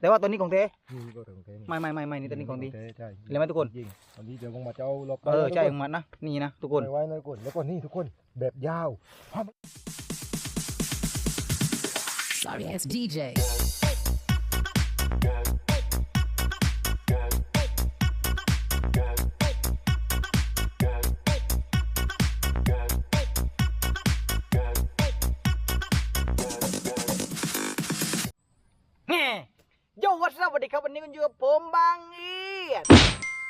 แต่ว่าตัวนี้ของเทนี่ก็ของแท้นี่ไม่ไม่ไม่ไม่นี่ตัวนี้ของดีแท้ใช่เห็นไหมทุกคนจริงตอนนี้เดี๋ยวผมมาจะเอาล็อกเออใช่ทุของมันนะนี่นะทุกกคคนนไว้นะทุกคนแล้วก็นี่ทุกคนแบบยาว Sorry ass DJ. วัสดีครันนี้กันอยู่กับผมบางเอียด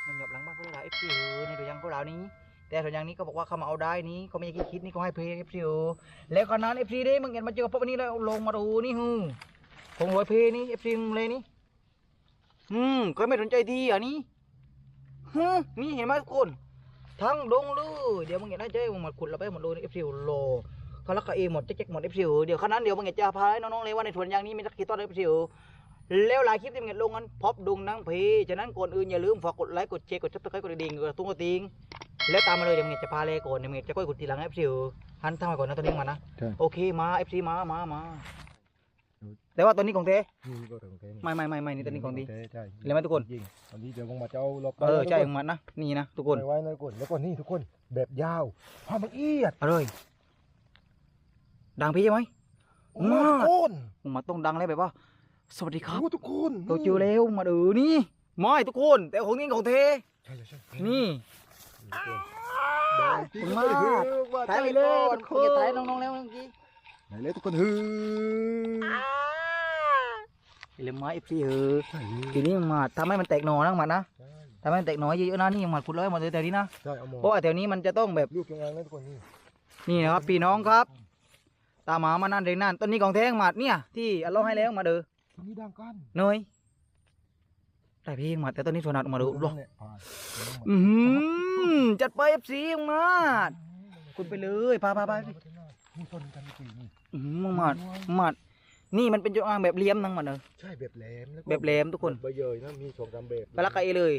มันหยบหลังบ้านเขาเราเอฟซีในตัวย่างของเรานี้ แต่ตัวย่างนี้ก็บอกว่าเขามาเอาได้นี้เขาไม่ได้คิดนี่เขาให้เพย์เอฟซีแล้วก็นั้นเอฟซีได้มึงเห็นมาเจอกับพวกนี้แล้วลงมาดูนี่ฮึผมรวยเพย์นี่เอฟซีเลยนี่อืมก็ไม่สนใจทีอะนี่ฮึนี่เห็นไหมทุกคนทั้งดงเลยเดี๋ยวมึงเห็นได้เจ๊มึงมาขุดเราไปหมดเลยเอฟซีโลเขาลักกะเอหมดจะเจ๊กหมดเอฟซีเดี๋ยวขนาดเดี๋ยวมึงจะพาให้น้องๆเลยว่าในสวนยางนี้มีสักกี่ต้นเอฟซี แล้วหลายคลิปที่มึงเห็นลงนั้นพบดุงนังเพฉะนั้นก่อนอื่นอย่าลืมฝากกดไลค์กดแชร์กดซับสไครต์กดกระดิ่งกดตุ้งกระติงแล้วตามมาเลยเดี๋ยวมึงจะพาเลยก่อนเดี๋ยวมึงจะก้อยกดทีหลังเอฟซีหันทางไปก่อนนะตัวนี้มานะใช่โอเคมาเอฟซีมามามาแต่ว่าตัวนี้ของเทนี่ก็ของแท้นี่ไม่ไม่ไม่ไม่นี่ตัวนี้ของดีแท้ใช่เห็นไหมทุกคนจริงตอนนี้เดี๋ยวผมมาจะเอาล็อกเออใช่ทุขกองมันนะนี่นะทุกคคนนไว้นะทุกคนแล้วก็นี่ทุกคนแบบยาวความละเอียดเอาเลยดังพี่ใช่ไหมโอ้มากทุกคนผมมาต้องดังเลยแบบว่า สวัสดีครับ โอ้ทุกคนเราเจอแล้วมาดูนี่ไม่ทุกคน แต่ของนี้ของเท ใช่ใช่ใช่นี่ทุกคนขอบคุณมากถ่ายไปเลยทุกคนจะถ่ายน้องๆแล้วเมื่อกี้ไหนเลยทุกคนฮือเลี้ยงไม้เอฟซีเออใช่เลยทีนี้มาทำให้มันแตกหน่อนะมันนะใช่ทำให้มันแตกหน่อเยอะๆนะนี่มาขุดเลยหมดเลยแถวนี้นะใช่เอาหมอเพราะว่าแถวนี้มันจะต้องแบบลูกยังไงนะทุกคนนี่นี่นะครับพี่น้องครับ ตามหมามานั่นเรงนั่นต้นนี้ของแท้งหมัดเนี่ยที่อัลเลาะห์ให้แล้วมาเด้อตัว นี้ดังกันเนยได้พี่หมัดแต่ต้นนี้สนัดมาดูรอเนี่ยผ่านอือหือจัดไปเอฟซีมาดคุณไปเลยพาพาไปนี่ต้นกันจริงนี่อืมหมัดหมัดนี่มันเป็นจงอางแบบเลี้ยมนั่งมาเนอะใช่แบบแหลมแล้วก็แบบแหลมทุกคนใบเยยนะมีสองสามแบบไปละไกลเลย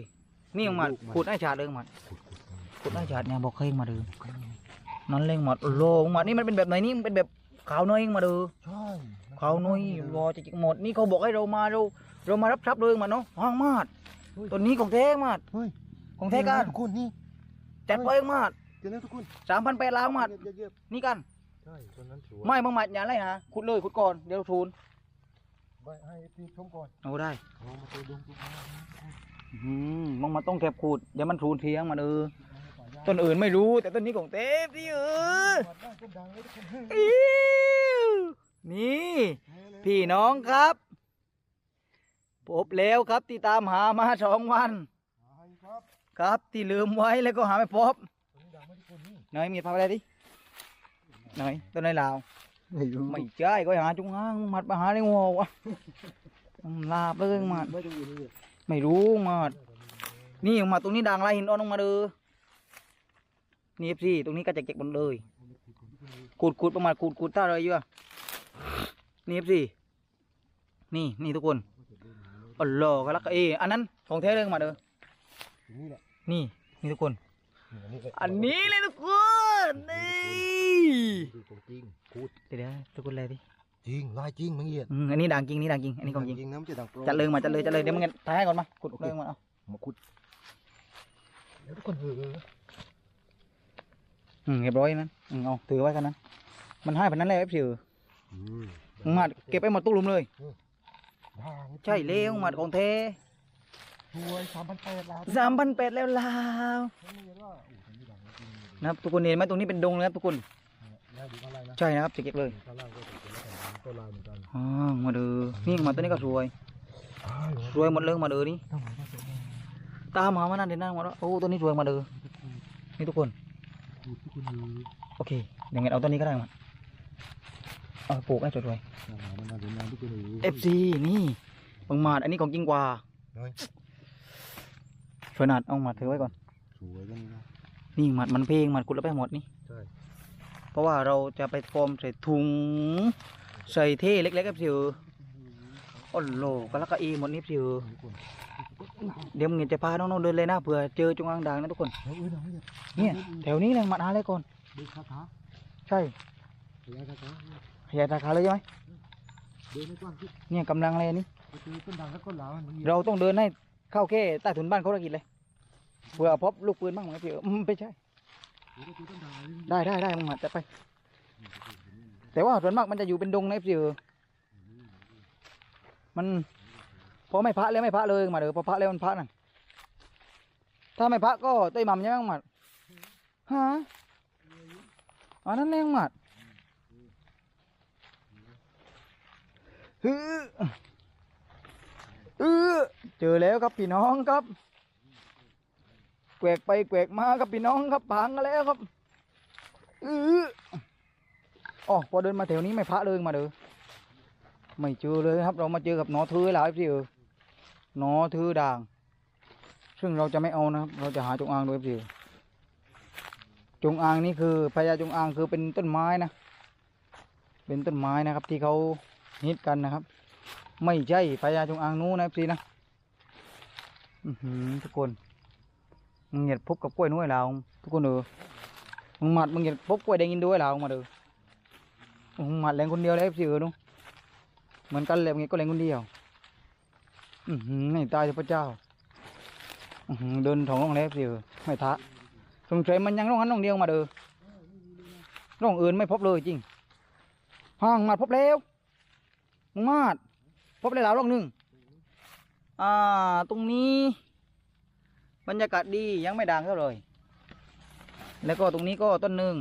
นี่ของมันลูกมันขุดให้ชาดเลยของมันขุดขุดขุดให้ชาดเนี่ยบอกเคยมาดูนั่นเล่งหมดโลงหมดนี่มันเป็นแบบไหนนี่มันเป็นแบบขาวน้อยมาดูใช่ ขาวน้อยรอจะจิกหมดนี่เขาบอกให้เรามาเราเรามารับทรัพย์เลยมาเนาะห้างมาดตัวนี้ของแท้มาดเฮ้ยของแท้กันทุกคนนี่จัดไปมาดเจอแล้วทุกคนสามพันแปดล้านมาดเยียบเยียบนี่กันใช่ต้นนั้นสวยไม่บางหมัดอย่าไรหาขุดเลยขุดก่อนเดี๋ยวทูนใบให้พี่ชมก่อนเอาได้โอ้มาเจอดงทุกคนอืมบางหมัดต้องเก็บขุดเดี๋ยวมันทูนเทียงมาเออต้นอื่นไม่รู้แต่ต้นนี้ของเต้พี่เออได้ต้ นดังเลยทุกคนอิ๊วนี่พี่น้องครับพบแล้วครับที่ตามหามาสองวัน ครับครับที่ลืมไว้แล้วก็หาไม่พบต้นนี้ดังไหมทุกคนนี่หน่อยมีดพาไปเลยดิหน่อยต้นไหนลาวไม่รู้ไม่ใช่ก็หาจุงห้างมัดมาหาในหัววะมันลาบเลยมัดไม่ดูนี่ไม่รู้มัดนี่มาตรงนี้ดังไรหินอ่อนลงมาเด้อนี่พี่ตรงนี้ก็จะเก็บหมดเลยขูดขูดประมาณขูดขูดท่าอะไรอยู่อะ นี่พี่นี่นี่ทุกคนอ๋อเหรอก็แล้วก็เอออันนั้นของแท้เลยมาเด้อตรงนี้แหละนี่นี่ทุกคน อันนี้เลยทุกคนนี่ของจริงพูดเดี๋ยวทุกคนเลยดิจริงลายจริงมึงเหี้ยบอันนี้ดังจริงนี่ดังจริงอันนี้ของจริงจริงนะไม่ใช่ดังโปรจัดเลยมาจัดเลยจัดเลยเดี๋ยวมึงถ่ายให้ก่อนมาขุดเลยมาเอามาขุดเดี๋ยวทุกคนเอออืมเรียบร้อยนั้นเอาถือไว้กันนั้นมันให้พันนั้นเลยเอฟซีอืม มาเก็บไปหมดตู้หลุมเลยดังใช่เลี้ยวมาของเทสวยสามพันแปดล้านสามพันแปดแล้วลาวไม่เห็นว่าโอ้โหตรงนี้ดังจริงนะครับทุกคนเห็นไหมตรงนี้เป็นดงเลยครับทุกคนแล้วดูข้างล่างนะใช่นะครับจะเก็บเลยข้างล่างก็จะเป็นแล้วกันต้นลายเหมือนกันอ่ามาดูนี่มาตัวนี้ก็สวยสวยหมดเลยมาดูนี่ต้องมาต้องเสร็จแน่ตามหามานั่นเด่นนั่นหมดแล้วโอ้ตัวนี้สวยมาดูนี่ทุกคนดูทุกคนดูโอเคเดี๋ยวงั้นเอาตัวนี้ก็ได้มา เอาปลูกให้สวยหนามันน่าจะนานทุกคนดูๆ FC นี่บังมาดอันนี้ของจริงกว่าน้อยสวยหนัดเอามาถือไว้ก่อนสวยจังนะนี่หมัดมันเพลงหมัดกุดแล้วไปหมดนี่ใช่เพราะว่าเราจะไปฟอร์มใส่ถุงใส่เท่เล็กๆครับสิเออโอ้โหก็แล้วก็อีหมดนี่สิเออทุกคนเดี๋ยวมึงจะพาน้องๆเดินเลยนะเผื่อเจอจงอางด่างนะทุกคนเฮ้ยดังเนี่ยเนี่ยแถวนี้เลยหมัดหาเลยก่อนดูคาถาใช่พยาคาถา ขยายราคาเลยใช่ไหมเดินไม่กว้างที่เนี่ยกำลังเลยอันนี่ ไปเจอต้นดังแล้วก็หลาวมันมีเราต้องเดินให้เข้าแค่ใต้ถุนบ้านเขาตะกินเลยเผื่อพบลูกปืนบ้างไหมพี่เอออืมไม่ใช่เดี๋ยวก็เจอต้นดังอะไรได้ได้ได้มึงมาจะไป แต่ว่าส่วนมากมันจะอยู่เป็นดงนะพี่เออมันพอไม่พระแล้วไม่พระเลยมาเด้อพอพระแล้วมันพระนั่นถ้าไม่พระก็เต้ยหม่ำใช่ไหมมึงมาฮะอันนั้นแรงมัด ฮือเออเจอแล้วครับพี่น้องครับแกวกไปแกวกมาครับพี่น้องครับพังกันแล้วครับเอออ๋อพอเดินมาแถวนี้ไม่พระเลยมาเด้อไม่เจอเลยครับ เรามาเจอกับหนอทือแล้วพี่เออหนอทือด่าง ซึ่งเราจะไม่เอานะครับ เราจะหาจงอางโดยพี่จงอางนี่คือพญาจงอางคือเป็นต้นไม้นะ เป็นต้นไม้นะครับที่เขา ฮิตกันนะครับ ไม่ใช่พญาจงอางนู้นนะพี่นะอือทุกคนมึงเหยียดพบกับกล้วยน้อยเราทุกคนเออมึงหมัดมึงอย่าพบกล้วยแดงอินด้วยเรามาเดูมึงหมัดแรงคนเดียวเลยสิเออดูเหมือนกันเลยมึงก็แรงคนเดียวอือหือไม่ตายเถอะพระเจ้าอือหือเดินถองลงแล้วสิเออไม่ท้าสงสัยมันยังร้องนั้นร้องเดียวมาเด้อร้องอื่นไม่พบเลยจริงห่างหมัดพบแล้ว มึงมาดพบเลยแล้วรองหนึ่งอ่าตรงนี้ บรรยากาศดียังไม่ดังเท่าไหร่แล้วก็ตรงนี้ก็ต้นหนึ่ง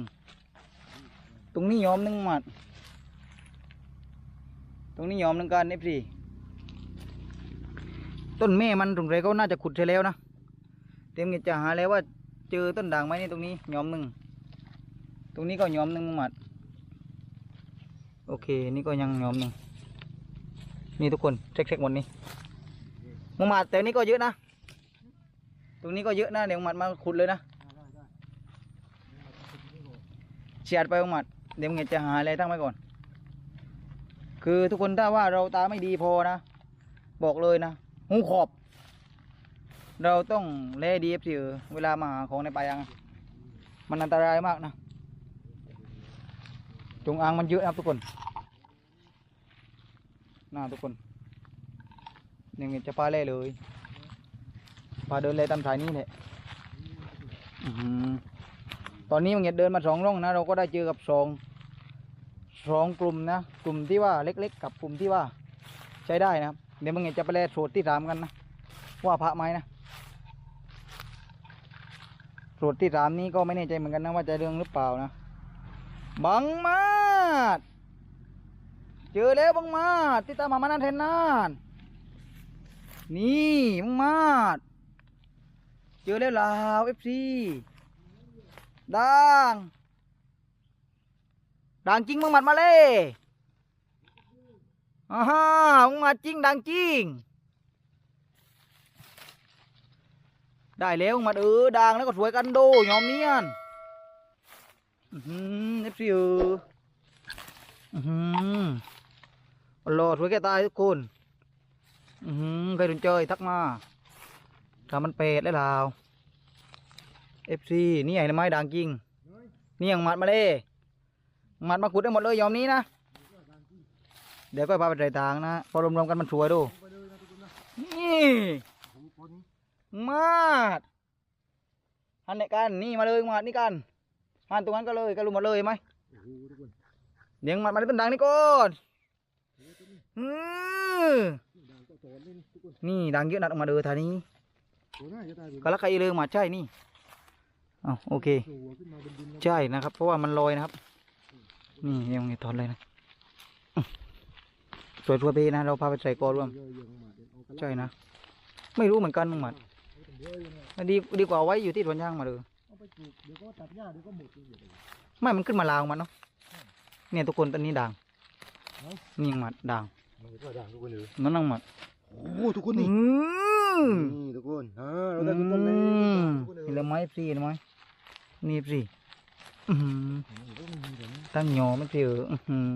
ตรงนี้ยอมหนึ่งหมัด ตรงนี้ยอมหนึ่งการเอฟซีต้นแม่มันตรงไหนก็น่าจะขุดใช่แล้วนะเต็มกิจจะหาแล้วว่าเจอต้นด่างไหมนี่ตรงนี้ยอมหนึ่งตรงนี้ก็ยอมหนึ่งหมัด โอเค นี่ก็ยังยอมหนึ่ง นี่ทุกคนเช็คๆหมดนี้มุงหมัดแต่นี้ก็เยอะนะ ตรงนี้ก็เยอะนะเดี๋ยวหมัดมาขุดเลยนะเฉียดไปหมัดเดี๋ยวเงจะหาอะไรตั้งไว้ก่อน คือทุกคนถ้าว่าเราตาไม่ดีพอนะ บอกเลยนะหูขอบ เราต้องแลดีเอฟซีเวลามาหาของในป่ายังมันอันตรายมากนะจงอางมันเยอะนะครับทุกคน น่าทุกคนเดี๋ยวเงจะพาเล่เลยพาเดินเลยตามสายนี้แหละอือหือตอนนี้มันเงียเดินมาสองร่องนะ เราก็ได้เจอกับสองสองกลุ่มนะกลุ่มที่ว่าเล็ก ๆ กับกลุ่มที่ว่าใช้ได้นะครับเดี๋ยวมันเงียจะไปแล่โสดที่สามกันนะว่าพระไหมนะโสดที่สามนี้ก็ไม่แน่ใจเหมือนกันนะว่าจะเรื่องหรือเปล่านะบังมาด เจอแล้วบังมาดที่ตามมามานานแทนนานนี่บังมาดเจอแล้วลาวเอฟซีด่างด่างจริงมึงมัดมาเลยอ่าฮะมึงมัดจริงด่างจริง ได้แล้วมึงมัดเออด่างแล้วก็สวยกันโดยอมเนียนอือหือเอฟซีเอออือ หืออัลโหลสวยแก่ตายทุกคนอือหือใครสนใจทักมาถ้ามันเป็ดแล้วลาวเอฟซีนี่ไอ้ไม้ด่างจริง นี่ยังมัดมาเลยมัดมาขุดได้หมดเลยยอมนี้นะเดี๋ยวก็พาไปใส่ทางนะพอรวมๆกันมันสวยดูนี่มาดหันไหนกันนี่มาเลยมาดนี่กันหันตรงนั้นก็เลยก็รู้หมดเลยไหมโอ้โหทุกคนเดี๋ยวมัดมาที่ต้นด่างนี่ก่อน นเล่นทุกคนนี่ด่างเยอะนัดออกมาเด้อท่านี้ตัวหน้าจะตายเลยกะละใครเลยมาใช่นี่อ้าวโอเคโผล่หัวขึ้นมาบนดินแล้วใช่นะครับ เพราะว่ามันลอยนะครับ นี่ยังไงถอนเลยนะอื้อสวยทัวเพนะเราพาไปใส่กอร่วมเยอะๆมาเดี๋ยวเอากระใช่นะ ไม่รู้เหมือนกันมึงหมัดเอาเยอะๆนะมันดีดีกว่าเอาไว้อยู่ที่สวนยางมาเลยเอาไปปลูกเดี๋ยวก็ตัดหญ้าเดี๋ยวก็หมดเลยเดี๋ยวไม่มันขึ้นมาลาวมันเนาะเนี่ยทุกคนตอนนี้ด่างนี่ยังหมัดด่าง มันก็ด่างทุกคนเลยนั่นนั่งหมัดโอ้โหทุกคนอืนี่มนี่ทุกคนอ่าอืเราได้ทุกต้นเลยมทุกคนเลยเห็นแล้วไหมพี่เห็นไหมนี่พี่อื้อหือโอ้โหมีเหรียญตั้งหยอไม่พี่เอออื้อหือ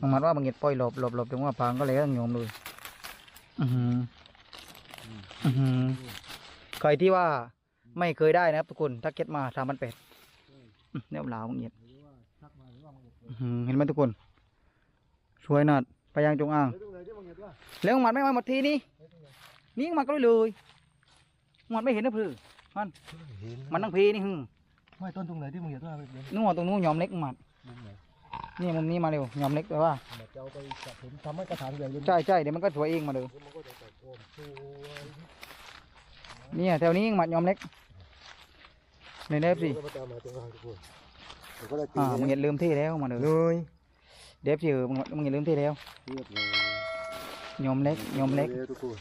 มันมัดว่าบางเงียดปล่อยหลบหลบหลบถึงว่าพางก็เลยต้องโยมเลยอือหืออือหือใครที่ว่าไม่เคยได้นะครับทุกคนถ้าเก็ตมาสามพันแปดเนี่ยลาวบางเงียดหรือว่าชักมาหรือว่ามันอื้อหือเห็นไหมทุกคน สวยนัด ไปยังจงอ่างเดี๋ยวตรงไหนที่มันเงี้ยแล้วหมัดไม่มาหมดทีนี่นี่หมัดก็เลยเลยหมัดไม่เห็นนะพือเห็นมันตั้งพีนี่หึไม่ต้นตรงไหนที่มึงเห็นว่าเป็นนู่นตรงนู้นยอมเล็กหมัดมุมไหนนี่มุมนี้มาเร็วยอมเล็กแต่ว่าแบบจะเอาไปจับผมทำให้กระถางใหญ่เลยใช่ใช่เดี๋ยวมันก็สวยเองมาเลยมันก็จะแตกโอมสวยเนี่ยแถวนี้หมัดยอมเล็กในเดฟสิก็มาตามมาตรงกลางทุกคนเดี๋ยวก็ได้ตีอ่ามึงอย่าลืมที่แล้วมาเลย เลยเดฟสิเออมึงมึงอย่าลืมที่แล้วเรียบร้อยยอมเล็กยอมเล็กร็วทุกคน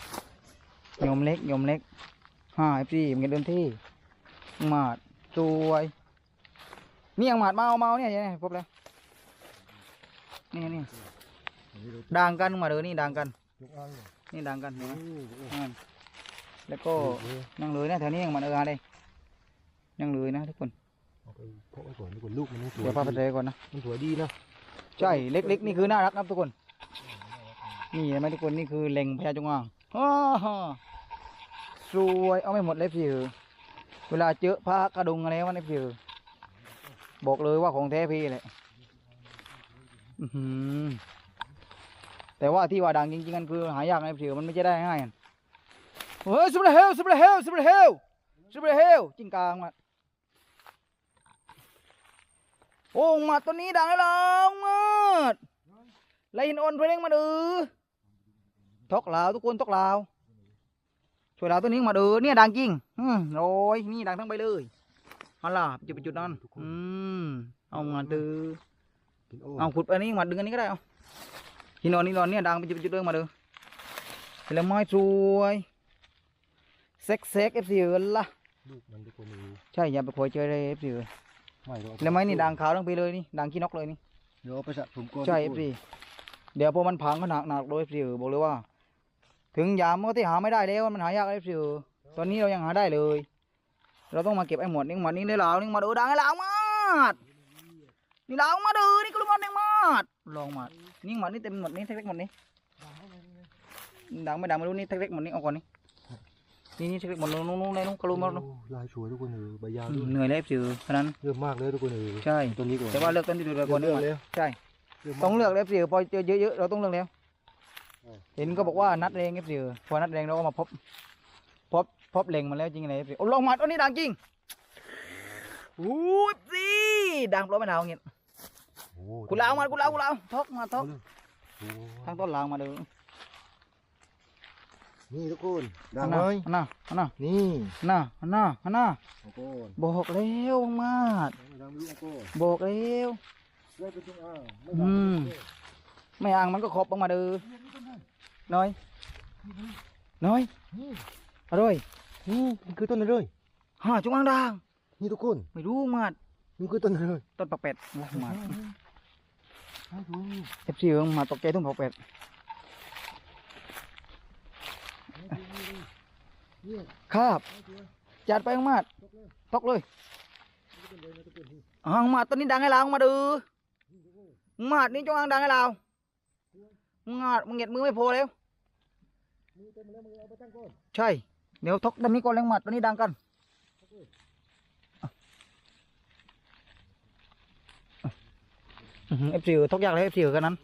ยอมเล็กยอมเล็กห้าเอฟซีมึงอย่าลืมที่หมัดสวยนี่ยังหมัดมาเอามาเอาเนี่ยเนี่ยพบแล้วนี่นี่อันนี้เราด่างกันมาเลยนี่ด่างกัน ยกอ้างเนี่ยนี่ด่างกันเห็นไหมโอ้โหอ่าแล้วก็โอ้โหนั่งเลยนะแถวนี้ยังมันเออเลยนั่งเลยนะทุกคนเอาไปเพาะไว้ก่อนทุกคนลูกมันนี่สวยเดี๋ยวพาไปเจอก่อนนะมันสวยดีนะ ใช่เล็ก ๆ นี่คือน่ารักนะทุกคน นี่เห็นไหมทุกคนนี่คือเล็งพญาจงอางอ้าวสวยเอาไม่หมดเลยพี่เออเวลาเจอพระกระดุงอะไรวะเนี่ยพี่เออบอกเลยว่าของแท้พี่แหละอื้อหือแต่ว่าที่ว่าดังจริงๆกันคือหายากนะพี่เออมันไม่ใช่ได้ง่ายอะเฮ้ยสุดเลยเฮลสุดเลยเฮลสุดเลยเฮลสุดเลยเฮลจริงกลางมา โอ้มาตัวนี้ดังแล้วมาดไล่หินอ่อนเพลงมาดื้อทอกลาวทุกคนทอกลาวช่วยเราตัวนี้มาดูเนี่ยดังจริงอืมโอ้ยนี่ดังทั้งไปเลยเอาล่ะจุดไปจุดนั้นอืมเอามาดูกินโอ้เอาขุดไปนี่มาดึงอันนี้ก็ได้เอาหินนอนนี่นอนเนี่ยดังไปจุดไปจุดเดิมมาดูเห็นแล้วไม้สวยเซ็กเซ็กเอฟซีเอินละลูกมันทุกคนดูใช่อย่าไปคอยเจอเลยเอฟซีเอิน ไม่หรอกแล้วไม้นี่ดังขาวทั้งไปเลยนี่ดังขี้นกเลยนี่เดี๋ยวเอาไปสะสมก่อนใช่เอทุฟกคนซีเดี๋ยวพอมันพังก็หนักหนักเลยเอฟซีบอกเลยว่า ถึงยามก็ที่หาไม่ได้แล้วมันหายากเอฟซีตอนนี้เรายังหาได้เลย เราต้องมาเก็บไอ้หมดนี่หมดนี่ได้แล้วนี่มาดูดังไอ้หลาวมาดนี่หลาวมาดูนี่กลุ่มมันเองมาดลองมาดนี่หมดนี่เต็มหมดนี่เล็กๆหมดนี่ดังไม่ดังไม่รู้นี่เล็กๆหมดนี่เอาก่อนนี่ นี่นี่เล็กๆหมดนู้นนู้นเลยนู้นกลุ่มมันนู้นโอ้ลายสวยทุกคนเออใบยาวอืด้มวยเหนื่อยเลยสิขนาดนั้นเยอะมากเลยทุกคนเออใช่ตัวนี้ก่อนแต่ว่าเลือกต้นที่ดูๆก่อนเลืนี่อกหมดเลยใช่เยอะมากต้องเลือกเลยสิพอเจอเยอะๆเราต้องเลือกแล้วเออเห็นก็บอกว่านัดแรงเอฟซีพอนัดแรงเราก็มาพบพบพบเล็งมาแล้วจริงไงเอฟซีโอ้ลองมาตัวนี้ดังจริงโอ้ยสิดังเพราะไม่เท่าเงี้ยโอ้กูลาวมากูลาวกูลาวทอกมาทอกโอ้ทางต้นลาวมาเด้อ นี่ทุกคนดังอันไหมน่ะอันน่ะนี่อันน่ะอันน่ะอันน่ะโอ้โหบอกแล้วมาดดังไม่รู้โอ้โหบอกแล้วได้เป็นจงอ้างไม่อืดังมไม่อ่างมันก็ขบออกมาเด้อน้อย น้อยนี่อร่อยนี่มันคือต้นอะไรเลยห่าจงอางด่างนี่ทุกคนไม่รู้มาดมันคือต้นอะไรเลยต้นปักเป็ดมาดให้ดูเอฟซีเอิงมาตกใจทุ่งปักเป็ด ครับจัดไปมาดตกเลยอ่างมาต้นนี้ดังให้เรามาดูมาดนี่จงอางดังให้เรามาดมึงเหยียดมือไม่พอแล้วมือเต็มแล้วใช่เดี๋ยวทกด้านนี้ก่อนแรงหมัดตัวนี้ดังกันเอฟซีทกยากเลยเอฟซีกันนั้น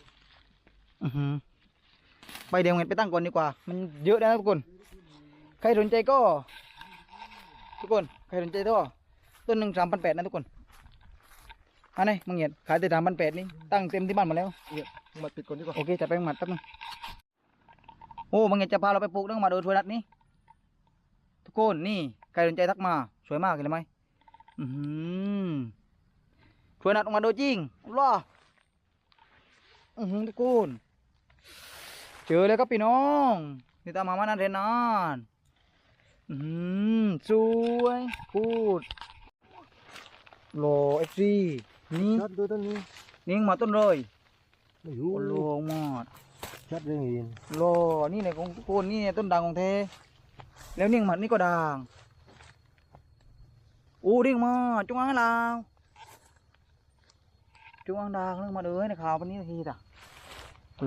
ไปเดี๋ยวเงินไปตั้งก่อนดีกว่า มันเยอะนะทุกคน ใครสนใจก็ ทุกคน ใครสนใจก็ต้นหนึ่งสามพันแปดนะทุกคนอันนี้มึงเห็นขายแต่สามพันแปดนี่ตั้งเต็มที่บ้านหมดแล้วมาปิดก่อนดีกว่าโอเคจัดไปหมัดแป๊บนึงโอ้บางเงียจะพาเราไปปลูกเรื่องมาดูทวยนัดนี้ทุกคนนี่ใครสนใจทักมาสวยมากเห็นไหมอือหือทวยนัดออกมาดูจริงรออือหือทุกคนเจอแล้วครับพี่น้องนี่ตามมามานานเทนนาน อือหือสวยพูดโลเอฟซีนี่ชัดด้วยต้นนี้นี่มาต้นเลยไม่รู้โอ้โลหมดชัดเรื่องเองโลนี่เนี่ยของทุกคนนี่เนี่ยต้นด่างของแท้แล้วนิ่งหมัดนี่ก็ด่างอู้ดิ่งมาจงอางลาวจงอางด่างเรื่องมาเลยในข่าววันนี้ทีจ้ะ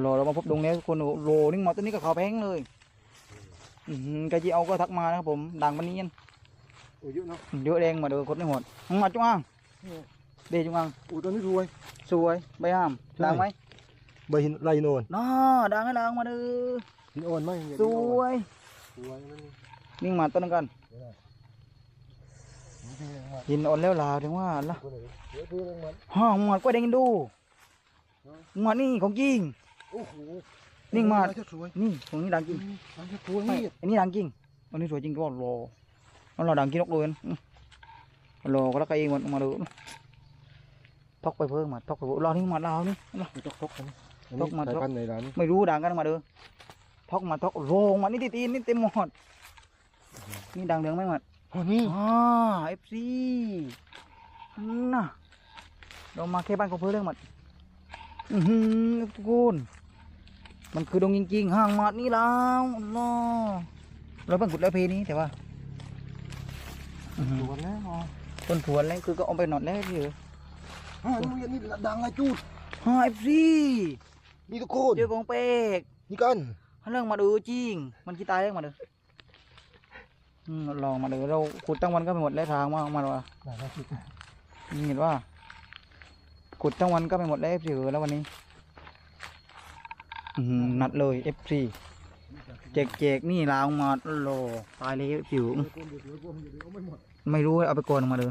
โลเรามาพบดงแล้วทุกคนโอ้โลนิ่งหมาต้นนี้ก็ขาวแพงเลยอืม กะจีเอาก็ทักมานะครับผมด่างวันนี้ยันโอ้เยอะเนาะเยอะแดงมาเด้อคนในหมดมาจงอางเดจงอางโอ้ต้นนี้รวยสวยใบห้ามด่างไหมใบหินไรหินโอนน่าดังให้ดังมาดูหินโอนไหมสวยสวยมันนิ่งมาต้นงกันมันดีเลยมันหินอ่อนแล้วลาวถึงว่าละคนไหนเดี๋ยวพี่เรื่องมันห้องหมดก็ได้ยินดูหมดนี่ของจริงโอ้โห นิ่งมากจะสวยนี่ของนี้ดังจริงมันจะสวยไม่อันนี้ดังจริงอันนี้สวยจริงก็รอแล้วเราดังกินนกเลยอืมรอก็แล้วก็เองมันมาดูทอกไปเพิ่มมาทอกไปเพิ่มรอนี่มาลาวนี่รอมันจะทกกันทกมาสายพันธุ์ไหนร้านไม่รู้ดังกันมาดูทอกมาทอกโรงมานี่ตีตีนนี่เต็มหมดนี่ดังเดืองไหมหมดอ๋อนี่อ่าเอฟซีน่ะเรามาแค่บ้านของเพื่อนเรื่องหมดอือหือทุกคน มันคือดงจริงๆห่างมาดนี่แล้วอัลลอฮ์เราเพิ่งขุดแล้วเพนี้แต่ว่าอื้อหือสวนแล้วอ๋อต้นสวนแล้วคือก็เอาไปหนอดแล้วพี่เออฮะนี่นี่ดังไงจูดฮ่าเอฟซีนี่ทุกคนเจอกองเป๊กนี่กันเรื่องมาดูจริง มันคิดตายเรื่องมาดูอืมลองมาดูเราขุดตั้งวันก็ไม่หมดแล้วทางมามาดูว่าไหนนะคิดนี่เห็นว่าขุดทั้งวันก็ไม่หมดแล้วเอฟซีแล้ววันนี้ อื้อหือนัดเลยเอฟซีเจกเจกๆนี่ลาวมาโลตายเลยผมอยู่ดีเอาไม่รู้เอาไปโกนออกมาเลย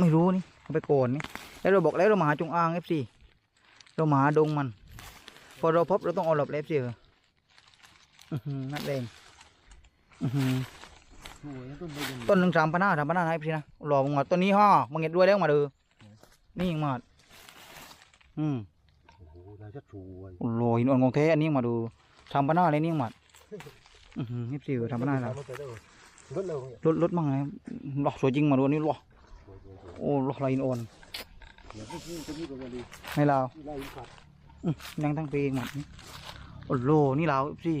ไม่รู้นี่เอาไปโกนนี่แล้วเราบอกแล้วเรามาหาจงอางเอฟซีเรามาหาดงมัน พอเราพบเราต้องเอาหลบเอฟซีอือหือนัดเองอื้อหือต้นหนึ่งสามพันห้าสามพันห้านะพี่นะหล่อมึงมาต้นนี้ฮ่อมึงเห็นด้วยแล้วมาเดูนี่ยิงมาดอืมโอ้โหน่า จะสวยโหหินอ่อนของแท้อันนี้มาดูสามพันห้าเลยนี่ยิงมาดอือหือนี่สิสามพันห้าแล้วรถเร็วเนี่ยรถรถมั่งไงหลอกสวยจริงมาดูอันนี้หล่อสวยสวยสวยโอ้หล่อลายหินอ่อนเดี๋ยวพวกนี้จะมีตัวดีไม่ลาวที่ไล่ขัดอื้อยังทั้งปีเองหมดนี่โอ้โหนี่ลาวสิที่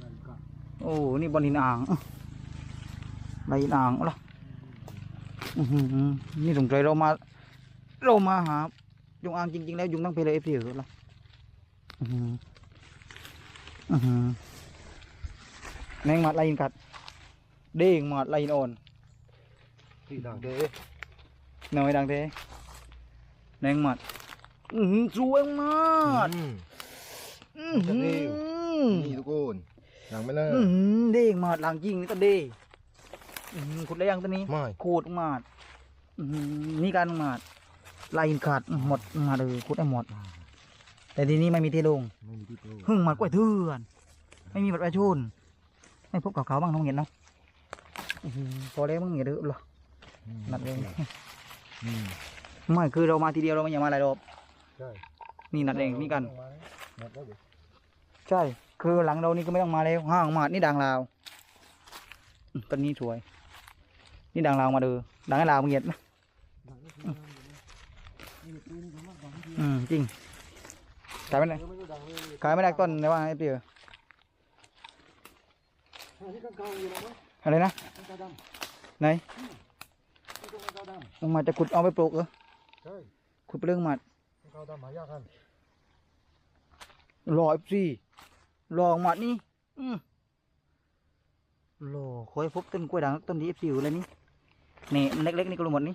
ไล่ขัดโอ้นี่บอลหินอ่างอื้อลายหินอ่างเอาล่ะอือหือนี่สงสัยเรามาเรามาหายุงอ่างจริง ๆ แล้วยุงทั้งเพลเลยเอฟซีเหรอล่ะ อือหืออือหือแมงมัดลายหินกัด เด้งมัดลายหินอ่อนที่ดังเด้หน่อยดังเทแมงมัดอือหือสวยมากอืมอื้อหือนี่ทุกคนดังไหมล่ะอื้อหือเด้งมัดหลังจริงนี่ก็เด้อื้อหือขุดได้ยังตัวนี้ไม่ขูดมัดอื้อหือนี่การมัดลายหินขาดหมดมาเลยขุดได้หมด แต่ทีนี้ไม่มีที่ลงไม่มีที่โตหึ่งมัดกล้วยเถื่อน ไม่มีบัตรประชาชนไม่พบกับเขาบ้างน้องเห็นเนาะอื้อหือพอแล้วมึงอย่าดื้อหรอกนัดเองอืมไม่คือเรามาทีเดียวเราไม่อยากมาหลายรอบใช่นี่นัดเองนี่กันหมดแล้วเดี๋ยวใช่ คือหลังเรานี่ก็ไม่ต้องมาแล้วห้างมาดนี่ดังลาวอืมต้นนี้สวย นี่ดังลาวมาดูดังให้ลาวมึงเห็นนะดังไม่ถึงนี่ปีนี้ผมว่าดังที่อืมจริง ขายไม่ได้เดี๋ยวไม่ได้ดังเลยขายไม่ได้ต้นเลยว่าไอ้เปียอันนี้ข้างเก่าอยู่แล้วมั้งอะไรนะข้างเก่าดำไหนนี่ก็ข้างเก่าดมึงมาจะขุดเอาไปปลูกเหรอำใช่ขุดไปเรื่องมัดข้างเก่าดำหายากกันรอเอฟซีรอมัดนี่อืมรอคอยพบต้นกล้วยด่างต้นนี้เอฟซีอยู่เลยนี่นี่อันเล็กๆนี่ก็รู้หมดนี่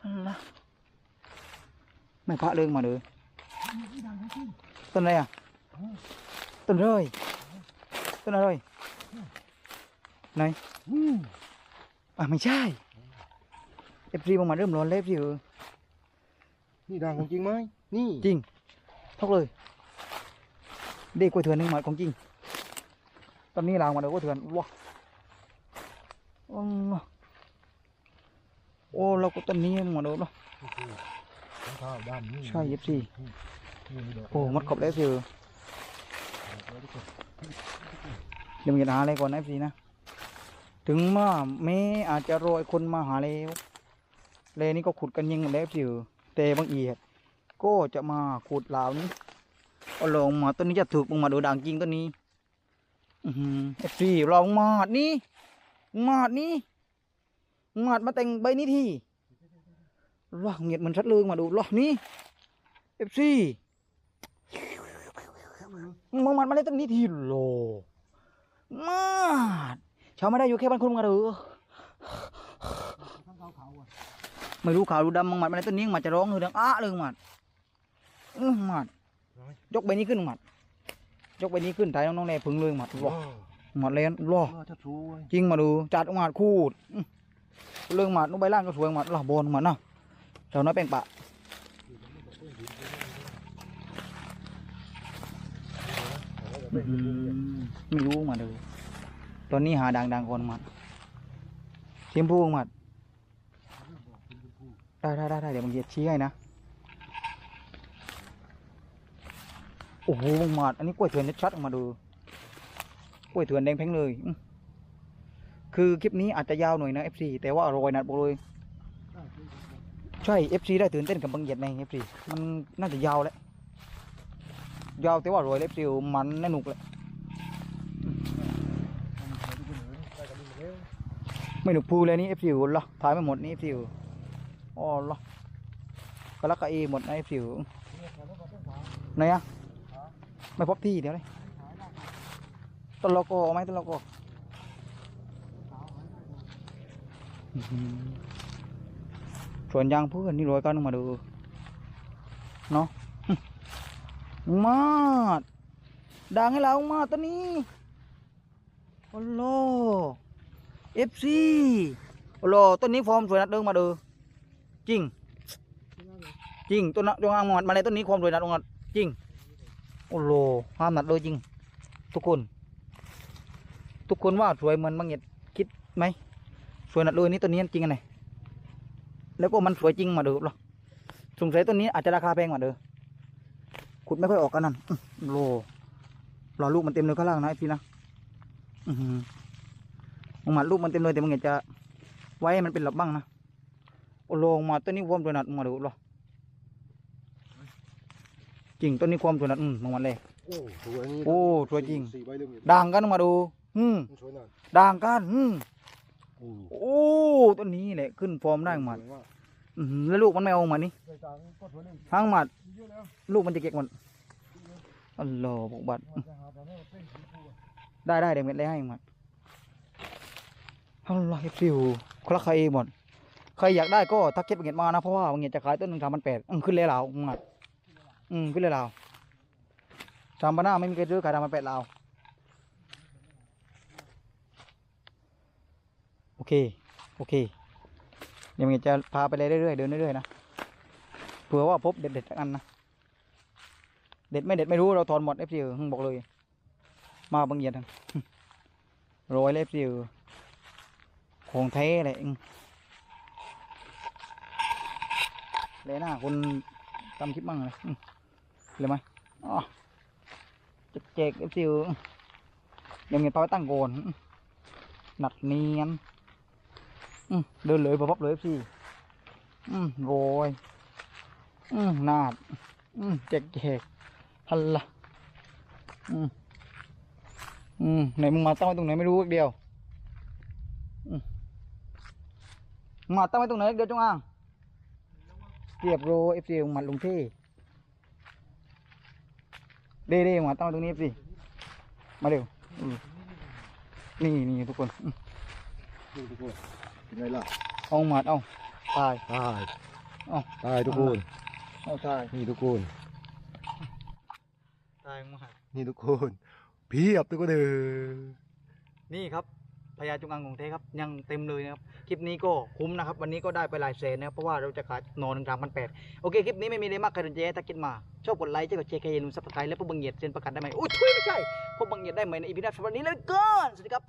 อันละไม่พระเรื่องมาเลย ต้นอะไรอะ ต้นเลยต้นอะไรไหนอืมอะไม่ใช่เอฟซีบางมาเริ่มร้อนเล็บสิเออนี่ดังของจริงไหมนี่จริงทกเลยเด็กกล้วยเถื่อนหนึ่งหมาของจริง ตอนนี้ลางมาเดี๋ยวกล้วยเถื่อนว้าอืมโอ้เราก็ต้นนี้มาเดี๋ยวเนาะข้างเก่าดำนี่ใช่เอฟซี โอ้มดขอบเล็บสิเดี๋ยวมันจะหาอะไรก่อนนะเอฟซีนะ ถึงว่าแม่อาจจะโรยคนมาหาแล้วเลนี่ก็ขุดกันยิงแล้วสิเออแต่บางเอียดก็จะมาขุดเหล่านี้เอาลงมาต้นนี้จะถูกลงมาดูด่างจริงต้นนี้อือเอฟซีลองมาดนี่มาดนี่มาดมาแต่งใบนี้ทีลอกเงียดมันชัดเลยมาดูลอนี่เอฟซี มึงมาดมาเล่นต้นนี้ทีโลมาดชาวไม่ได้อยู่แค่บ้านคุณมาดูข้างเก่าขาวอะไม่รู้ขาวรู้ดำมึงมาดมาเล่นต้นนี้มาจะร้องเลยดังอ้าเลยมัดอื้อหมัดยกใบนี้ขึ้นหมัดยกใบนี้ขึ้นถ่ายน้องๆแน่พึ่งเลยหมัดหลอหมัดเลยหลอจะช่วยจริงมาดูจัดหมัดคูดอื้อเรื่องหมัดนุ่งใบล่างก็สวยหมัดหล่อบนหมัดเนาะเจ้าน้อยแป้งปะ ไม่รู้มาดูตอนนี้หาดังๆก่อนมัดเทียมพูหมัดได้ได้ได้ได้เดี๋ยวมึงจะชี้ให้นะ โอ้โหมัดอันนี้กล้วยเถื่อนชัดๆออกมาดูกล้วยเถื่อนแดงแพงเลย คือคลิปนี้อาจจะยาวหน่อยนะ FC แต่ว่าอร่อยนะบอกเลยใช่ FC ได้ตื่นเต้นกับบางเหยียดใน FC มันน่าจะยาวแหล้ว ยาวแต่ว่าร่อยเลย FC มันแน่นุกเลยไม่หนุกพูเลยนี่ FC เหรอถ่ายไม่หมดนี่ FC อ๋อเหรอก็รักกะเอหมดนะ FC ไหนอะไม่พบที่เดี๋ยวเลยต้นโลโก้ไหมต้นโลโก้อื้อหือสวนยางเพื่อนนี่รวยกันมาดูเนาะ มาดดังให้เรามาตัวนี้โอ้โหเอฟซีโอ้โหต้นนี้ฟอร์มสวยนัดเดิงมาเดูจริง จริงต้นนะจงอางหมดมาเลยต้นนี้ความสวยนัดองค์จริงโอ้โหห้ามนัดเลยจริง ทุกคน ทุกคนว่าสวยเหมือนบางเหตุคิดไหมสวยนัดเลยนี่ต้นนี้จริงอันไหนแล้วก็มันสวยจริงมาเดูหรอสงสัยต้นนี้อาจจะราคาแพงกว่าเด้อ ขุดไม่ค่อยออกกันนั่นโลรอลูกมันเต็มเลยข้างล่างนะไอพี่นะอือหือมองมาลูกมันเต็มเลยแต่บางเหตุจะไว้มันเป็นหลับบ้างนะโอ้โลมาต้นนี้ความสวนัดมาดูหรอจริงต้นนี้ความสวนัดอืมมองมันเลยโอ้สวยโอ้สวยจริงด่างกันมาดู อืมด่างกันอืมโอ้โอ้ต้นนี้แหละขึ้นฟอร์มได้หมัดสวยมาแล้วลูกมันไม่เอามานี่ทั้งหมัด ลูกมันจะเก็กหมดอัลโหลบกบัดมันจะหาแต่ได้ได้เดี๋ยวเม็ดเลยให้หมดอัลโหลเอฟซิวคลักใครหมดใครอยากได้ก็ทักเก็ตเงินมานะเพราะว่าเงินจะขายต้นหนึ่งสามพันแปดอืมขึ้นเลยเหลาหมดอืมขึ้นเลยเหลาสามพันห้าไม่มีใครซื้อขายสามพันแปดเหลาโอเค โอเค เดี๋ยวเงินจะพาไปเรื่อยๆ เดินเรื่อยๆ นะ เผื่อว่าพบเด็ดๆกอันนะ เด็ดไม่เด็ดไม่รู้เราถอนหมดเอฟซีบอกเลย มาบางเยียดทั้งโรยเอฟซีของแท้เลยอืมเลยหน้าคนทำคลิปมั่งเลยอืมเลยไหมอ๋อจะแจกเอฟซีเดี๋ยวเงินไปตั้งโกนหนัดเนียนอืเดินเลยพอพับเลยเอฟซีอืมโรยอืมนาดอืมแจกแจก ฮัลละอืมอืมไหนมึงมาตั้งไว้ตรงไหนไม่รู้อีกเดียวอืมมาตั้งไว้ตรงไหนอีกเดียวจงอางเรียบโรเอฟซีมาลงที่เด้เด้มาตั้งไว้ตรงนี้เอฟซีมาเร็วอืมนี่นี่ทุกคนอืมนี่ทุกคนเป็นไงล่ะเอาหมัดเอาตายตายเอ้าตายทุกคนเอาตายนี่ทุกคน ตายหมัดนี่ทุกคนเพียบทุกคนเด้อนี่ครับพญาจงอางของแท้ครับยังเต็มเลยนะครับคลิปนี้ก็คุ้มนะครับ วันนี้ก็ได้ไปหลายแสนนะครับเพราะว่าเราจะขายนอนหนึ่งสามพันแปดโอเคคลิปนี้ไม่มีอะไรมากใครสนใจถ้าคิดมาชอบกดไลค์ชอบกดแชร์ใครอย่าลืมซับสไครต์และพวกบังเหยียดเซ็นประกันได้ไหมอุ้ยช่วยไม่ใช่พวกบังเหยียดได้ไหมในอีพีหน้าสำหรับวันนี้เลยก่อนสวัสดีครับ